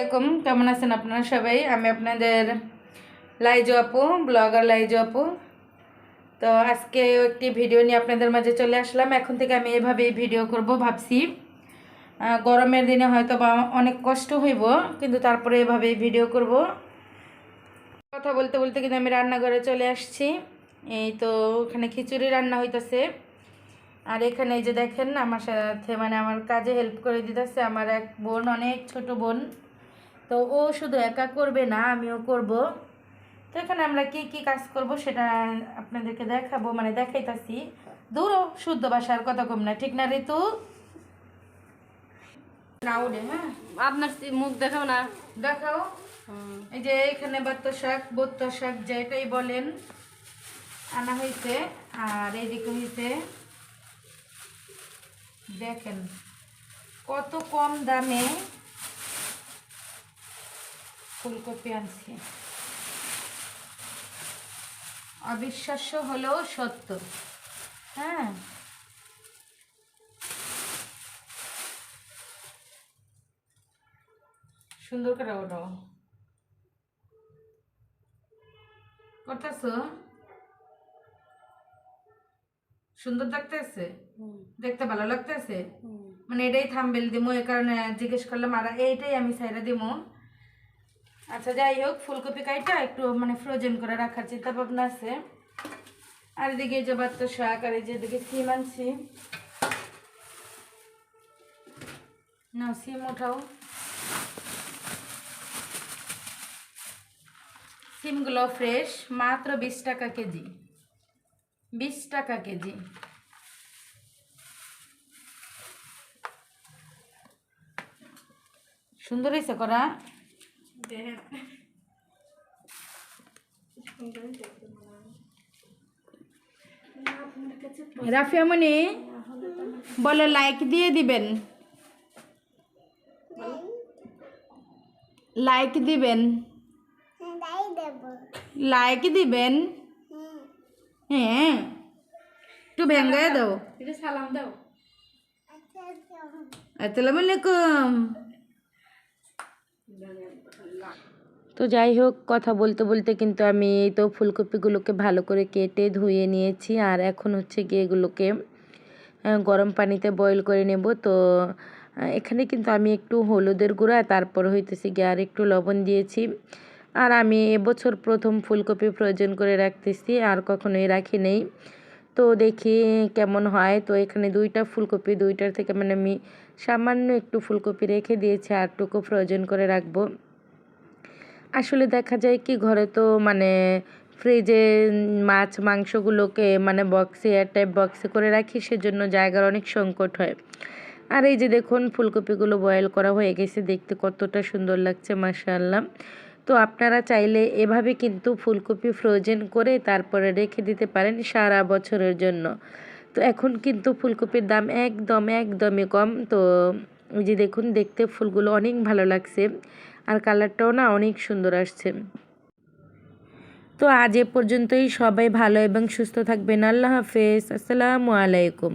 আলাইকুম। কেমন আছেন আপনারা সবাই? আমি আপনাদের লাইজু আপু, ব্লগার লাইজু আপু। তো আজকে একটি ভিডিও নিয়ে আপনাদের মাঝে চলে আসলাম। এখন থেকে আমি এভাবেই ভিডিও করব ভাবছি। গরমের দিনে হয়তো বা অনেক কষ্ট হইব, কিন্তু তারপরে এভাবেই ভিডিও করব। কথা বলতে বলতে কিন্তু আমি রান্নাঘরে চলে আসছি। এই তো ওখানে খিচুড়ি রান্না হইতেছে। আর এখানে এই যে দেখেন, আমার সাথে মানে আমার কাজে হেল্প করে দিতেছে আমার এক বোন, অনেক ছোট বোন। তো ও শুধু একা করবে না আমিও করব। তো এখানে আমরা কি কি কাজ করব সেটা আপনাদেরকে দেখাবো মানে দেখাইতাছি। দূরও শুদ্ধ ভাষার কথা কম না ঠিক না ঋতু? হ্যাঁ। আপনার মুখ দেখাও না। দেখাও। এই যে এখানে শাক শাক যেটাই বলেন আনা হয়েছে আর এইদিকে হয়েছে দেখেন কত কম দামে ফুলকপি আনছি। অবিশ্বাস্য হলেও সত্য। হ্যাঁ। সুন্দর করে ওটাও করতেছ? সুন্দর দেখতেছে? দেখতে ভালো লাগতেছে? মানে এটাই থাম্বেল দিমো এই কারণে জিজ্ঞেস করলাম আর এইটাই আমি সাইডে দিমো। আচ্ছা যাই হোক, ফুলকপি কাইটা একটু মানে ফ্রোজেন করে রাখার চিন্তা ভাবনা আছে। আর এদিকে যে বাত্ত শাক, আর এই যে এদিকে সিম আনছি। না সিম ওঠাও। সিমগুলো ফ্রেশ মাত্র বিশ টাকা কেজি। বিশ টাকা কেজি। সুন্দর হয়েছে করা? রাফিয়ামণি বলো লাইক দিয়ে দিবেন। লাইক দিবেন। লাইক দিবেন। হ্যাঁ। একটু ভেঙ্গায় দাও সালাম দাও। আসসালামু আলাইকুম। তো যাই হোক, কথা বলতে বলতে কিন্তু আমি এই তো ফুলকপিগুলোকে ভালো করে কেটে ধুয়ে নিয়েছি। আর এখন হচ্ছে গিয়ে এগুলোকে গরম পানিতে বয়েল করে নেব। তো এখানে কিন্তু আমি একটু হলুদের গুঁড়া, তারপর হইতেছে গিয়ে আর একটু লবণ দিয়েছি। আর আমি এবছর প্রথম ফুলকপি প্রয়োজন করে রাখতেছি, আর কখনোই রাখি নেই। তো দেখি কেমন হয়। তো এখানে দুইটা ফুলকপি, দুইটার থেকে মানে আমি সামান্য একটু ফুলকপি রেখে দিয়েছি আরটুকু প্রয়োজন করে রাখব। আসলে দেখা যায় কি, ঘরে তো মানে ফ্রিজে মাছ, মাংসগুলোকে মানে বক্সে এয়ার টাইপ বক্সে করে রাখি, সেজন্য জায়গার অনেক সংকট হয়। আর এই যে দেখুন, ফুলকপিগুলো বয়েল করা হয়ে গেছে, দেখতে কতটা সুন্দর লাগছে, মাশাআল্লাহ। তো আপনারা চাইলে এভাবে কিন্তু ফুলকপি ফ্রোজেন করে তারপরে রেখে দিতে পারেন সারা বছরের জন্য। তো এখন কিন্তু ফুলকপির দাম একদম, একদমই কম। তো যে দেখুন, দেখতে ফুলগুলো অনেক ভালো লাগছে। আর কালারটাও না অনেক সুন্দর আসছে। তো আজ এ পর্যন্তই সবাই ভালো এবং সুস্থ থাকবেন। আল্লাহ হাফেজ। আসসালামু আলাইকুম।